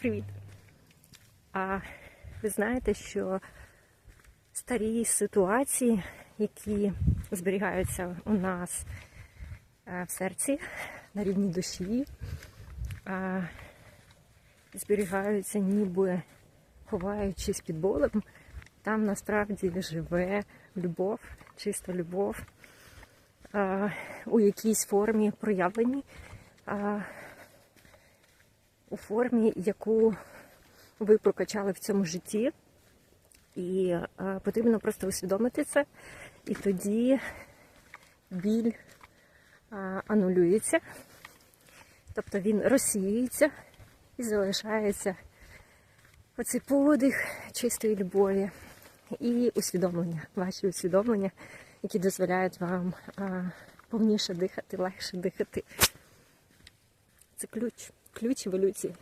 Привіт! А ви знаєте, що старі ситуації, які зберігаються у нас е, в серці, на рівні душі, зберігаються ніби ховаючись під болем, там насправді живе любов, чиста любов у якійсь формі проявлені. У формі, яку ви прокачали в цьому житті, і е, потрібно просто усвідомити це, і тоді біль е, анулюється, тобто він розсіюється і залишається оцей подих чистої любові і усвідомлення, ваші усвідомлення, які дозволяють вам е, повніше дихати, легше дихати. Це ключ, ключ еволюції.